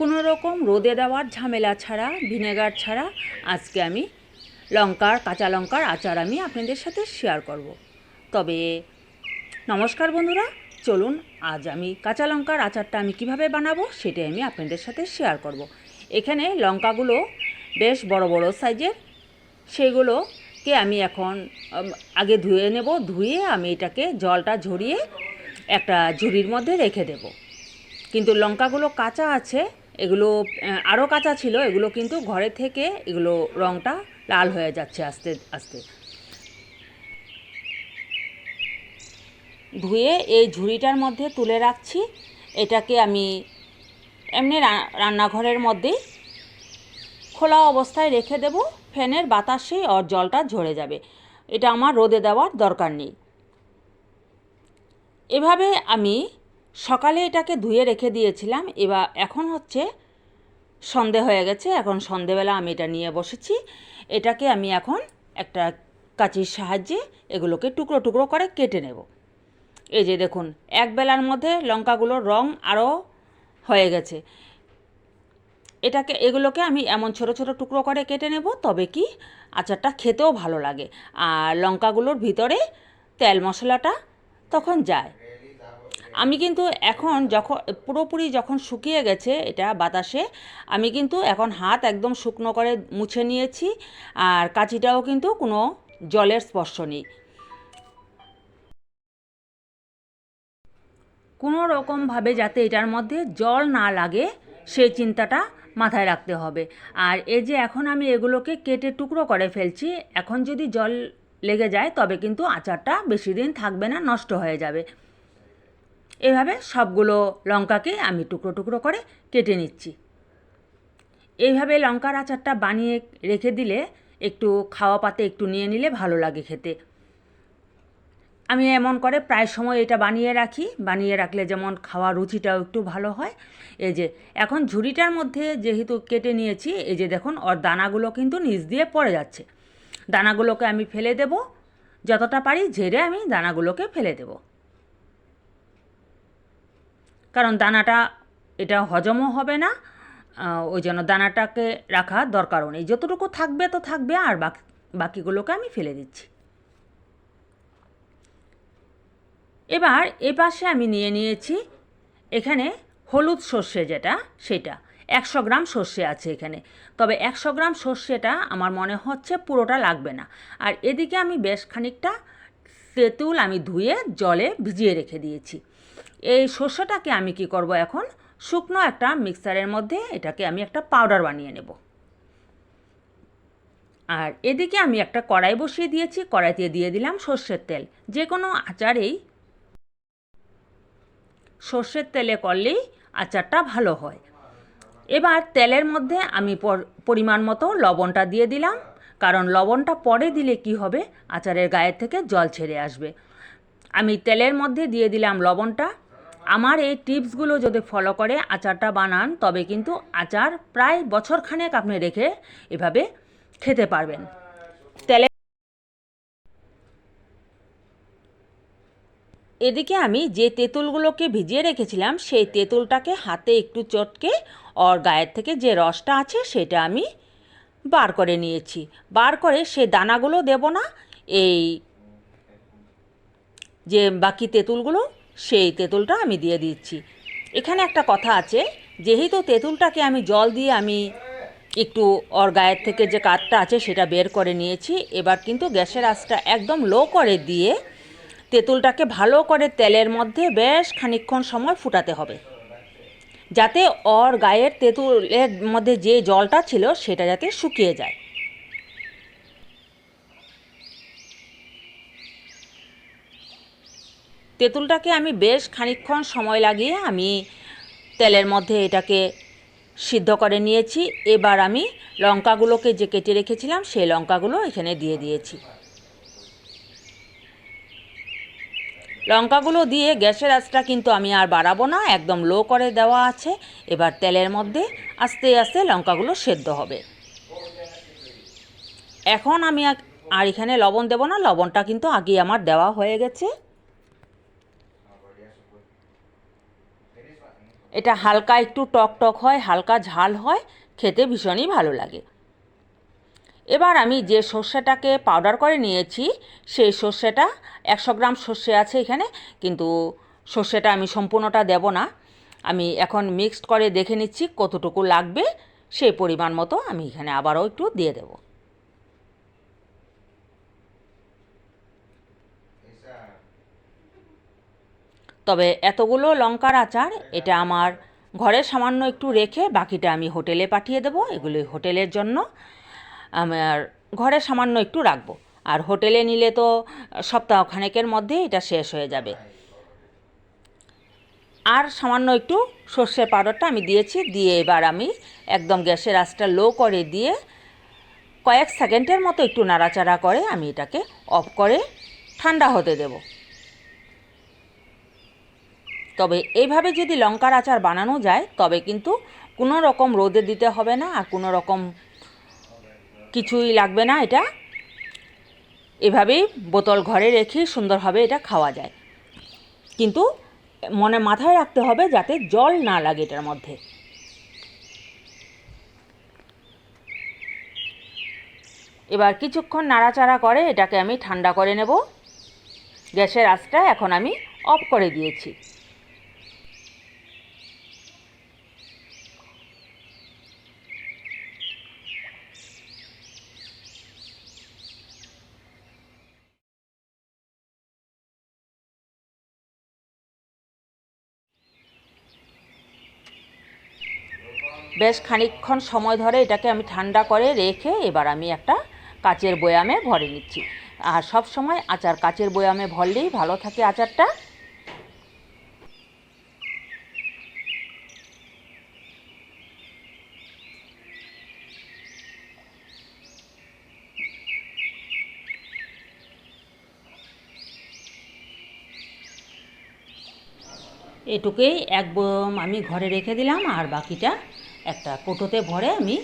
কোনো রকম রোদে দেওয়ার ঝামেলা ছাড়া, ভিনেগার ছাড়া আজকে আমি লঙ্কার, কাঁচা লঙ্কার আচার আমি আপনাদের সাথে শেয়ার করব। তবে নমস্কার বন্ধুরা, চলুন আজ আমি কাঁচা লঙ্কার আচারটা আমি কীভাবে বানাবো সেটাই আমি আপনাদের সাথে শেয়ার করব। এখানে লঙ্কাগুলো বেশ বড় বড় সাইজের, সেগুলোকে আমি এখন আগে ধুয়ে নেব, ধুয়ে আমি এটাকে জলটা ঝরিয়ে একটা ঝুড়ির মধ্যে রেখে দেব কিন্তু লঙ্কাগুলো কাঁচা আছে এগুলো আরও কাঁচা ছিল, এগুলো কিন্তু ঘরে থেকে এগুলো রঙটা লাল হয়ে যাচ্ছে আস্তে আস্তে। ধুয়ে এই ঝুড়িটার মধ্যে তুলে রাখছি। এটাকে আমি এমনি রান্নাঘরের মধ্যেই খোলা অবস্থায় রেখে দেব। ফ্যানের বাতাসে ওর জলটা ঝরে যাবে। এটা আমার রোদে দেওয়ার দরকার নেই। এভাবে আমি সকালে এটাকে ধুয়ে রেখে দিয়েছিলাম, এবার এখন হচ্ছে সন্ধে হয়ে গেছে, এখন সন্ধেবেলা আমি এটা নিয়ে বসেছি। এটাকে আমি এখন একটা কাঁচির সাহায্যে এগুলোকে টুকরো টুকরো করে কেটে নেব। এই যে দেখুন, এক বেলার মধ্যে লঙ্কাগুলোর রং আরও হয়ে গেছে। এটাকে, এগুলোকে আমি এমন ছোট ছোট টুকরো করে কেটে নেব, তবে কি আচারটা খেতেও ভালো লাগে। আর লঙ্কাগুলোর ভিতরে তেল মশলাটা তখন যায়। আমি কিন্তু এখন যখন, পুরোপুরি যখন শুকিয়ে গেছে এটা বাতাসে, আমি কিন্তু এখন হাত একদম শুকনো করে মুছে নিয়েছি আর কাঁচিটাও কিন্তু কোনো জলের স্পর্শ নেই। কোনো রকমভাবে যাতে এটার মধ্যে জল না লাগে সেই চিন্তাটা মাথায় রাখতে হবে। আর এই যে এখন আমি এগুলোকে কেটে টুকরো করে ফেলছি, এখন যদি জল লেগে যায় তবে কিন্তু আচারটা বেশি দিন থাকবে না, নষ্ট হয়ে যাবে। এভাবে সবগুলো লঙ্কাকে আমি টুকরো টুকরো করে কেটে নিচ্ছি। এইভাবে লঙ্কার আচারটা বানিয়ে রেখে দিলে একটু খাওয়া পাতে একটু নিয়ে নিলে ভালো লাগে খেতে। আমি এমন করে প্রায় সময় এটা বানিয়ে রাখি। বানিয়ে রাখলে যেমন খাওয়ার রুচিটাও একটু ভালো হয়। এই যে, এখন ঝুড়িটার মধ্যে যেহেতু কেটে নিয়েছি, এই যে দেখুন, ওর দানাগুলো কিন্তু নিচ দিয়ে পড়ে যাচ্ছে। দানাগুলোকে আমি ফেলে দেব। যতটা পারি ঝেড়ে আমি দানাগুলোকে ফেলে দেব। কারণ দানাটা, এটা হজমও হবে না ওই জন্য দানাটাকে রাখা দরকারও নেই। যতটুকু থাকবে তো থাকবে, আর বাকি, বাকিগুলোকে আমি ফেলে দিচ্ছি। এবার এ পাশে আমি নিয়ে নিয়েছি এখানে হলুদ সর্ষে যেটা, সেটা। একশো গ্রাম সর্ষে আছে এখানে। তবে একশো গ্রাম সর্ষেটা আমার মনে হচ্ছে পুরোটা লাগবে না। আর এদিকে আমি বেশ খানিকটা তেঁতুল আমি ধুয়ে জলে ভিজিয়ে রেখে দিয়েছি। এই সর্ষেটাকে আমি কি করব এখন? শুকনো একটা মিক্সারের মধ্যে এটাকে আমি একটা পাউডার বানিয়ে নেব। আর এদিকে আমি একটা কড়াই বসিয়ে দিয়েছি, কড়াইতে দিয়ে দিলাম সর্ষের তেল। যে কোনো আচারেই সর্ষের তেলে করলেই আচারটা ভালো হয়। এবার তেলের মধ্যে আমি পরিমাণ মতো লবণটা দিয়ে দিলাম। কারণ লবণটা পরে দিলে কি হবে? আচারের গায়ের থেকে জল ছেড়ে আসবে। আমি তেলের মধ্যে দিয়ে দিলাম লবণটা। আমার এই টিপসগুলো যদি ফলো করে, আচারটা বানান, তবে কিন্তু আচার প্রায় বছরখানেক আপনি রেখে এভাবে খেতে পারবেন। তেলে এদিকে আমি যে তেঁতুলগুলোকে ভিজিয়ে রেখেছিলাম, সেই তেঁতুলটাকে হাতে একটু চটকে, ওর গায়ের থেকে যে রসটা আছে, সেটা আমি বার করে নিয়েছি। বার করে সে দানাগুলো দেব না, এই যে বাকি তেঁতুলগুলো সেই তেঁতুলটা আমি দিয়ে দিচ্ছি। এখানে একটা কথা আছে, যেহেতু তেঁতুলটাকে আমি জল দিয়ে আমি একটু ওর গায়ের থেকে যে কাঠটা আছে সেটা বের করে নিয়েছি, এবার কিন্তু গ্যাসের আঁচটা একদম লো করে দিয়ে তেঁতুলটাকে ভালো করে তেলের মধ্যে বেশ খানিকক্ষণ সময় ফুটাতে হবে। যাতে ওর গায়ের তেঁতুলের মধ্যে যে জলটা ছিল সেটা যাতে শুকিয়ে যায়। তেঁতুলটাকে আমি বেশ খানিকক্ষণ সময় লাগিয়ে আমি তেলের মধ্যে এটাকে সিদ্ধ করে নিয়েছি। এবার আমি লঙ্কাগুলোকে যে কেটে রেখেছিলাম, সেই লঙ্কাগুলো এখানে দিয়ে দিয়েছি। লঙ্কাগুলো দিয়ে গ্যাসের আঁচটা কিন্তু আমি আর বাড়াবো না, একদম লো করে দেওয়া আছে। এবার তেলের মধ্যে আস্তে আস্তে লঙ্কাগুলো সেদ্ধ হবে। এখন আমি আর- এখানে লবণ দেবো না, লবণটা কিন্তু আগে আমার দেওয়া হয়ে গেছে। এটা হালকা একটু টক টক হয়, হালকা ঝাল হয়, খেতে ভীষণই ভালো লাগে। এবার আমি যে সর্ষেটাকে পাউডার করে নিয়েছি, সেই সর্ষেটা একশো গ্রাম সর্ষে আছে এখানে, কিন্তু সর্ষেটা আমি সম্পূর্ণটা দেব না। আমি এখন মিক্সড করে দেখে নিচ্ছি কতটুকু লাগবে, সেই পরিমাণ মতো আমি এখানে আবারও একটু দিয়ে দেব। তবে এতগুলো লঙ্কার আচার, এটা আমার ঘরে সামান্য একটু রেখে বাকিটা আমি হোটেলে পাঠিয়ে দেবো এগুলি হোটেলের জন্য। আমার ঘরে সামান্য একটু রাখব। আর হোটেলে নিলে তো সপ্তাহখানেকের মধ্যে এটা শেষ হয়ে যাবে। আর সামান্য একটু সর্ষের পাউডারটা আমি দিয়েছি, দিয়ে এবার আমি একদম গ্যাসের আঁচটা লো করে দিয়ে কয়েক সেকেন্ডের মতো একটু নাড়াচাড়া করে আমি এটাকে অফ করে ঠান্ডা হতে দেব। তবে এইভাবে যদি লঙ্কার আচার বানানো যায়, তবে কিন্তু কোনো রকম রোদে দিতে হবে না আর কোনো রকম কিছুই লাগবে না এটা। এভাবেই বোতল ঘরে রেখে সুন্দরভাবে এটা খাওয়া যায়। কিন্তু মনে মাথায় রাখতে হবে যাতে জল না লাগে এটার মধ্যে। এবার কিছুক্ষণ নাড়াচাড়া করে এটাকে আমি ঠান্ডা করে নেব। গ্যাসের আঁচটা এখন আমি অফ করে দিয়েছি। বেশ খানিকক্ষণ সময় ধরে এটাকে আমি ঠান্ডা করে রেখে এবার আমি একটা কাচের বয়ামে ভরে নিচ্ছি। আর সব সময় আচার, কাচের বয়ামে ভরলেই ভালো থাকে আচারটা। এটুকুই এক বোম আমি ঘরে রেখে দিলাম আর বাকিটা একটা কোটোতে ভরে আমি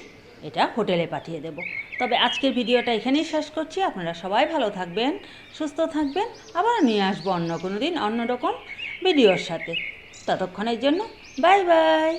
এটা হোটেলে পাঠিয়ে দেব। তবে আজকের ভিডিওটা এখানেই শেষ করছি। আপনারা সবাই ভালো থাকবেন, সুস্থ থাকবেন। আবার নিয়ে আসব অন্য কোনো দিন অন্য রকম ভিডিওর সাথে। ততক্ষণের জন্য বাই বাই।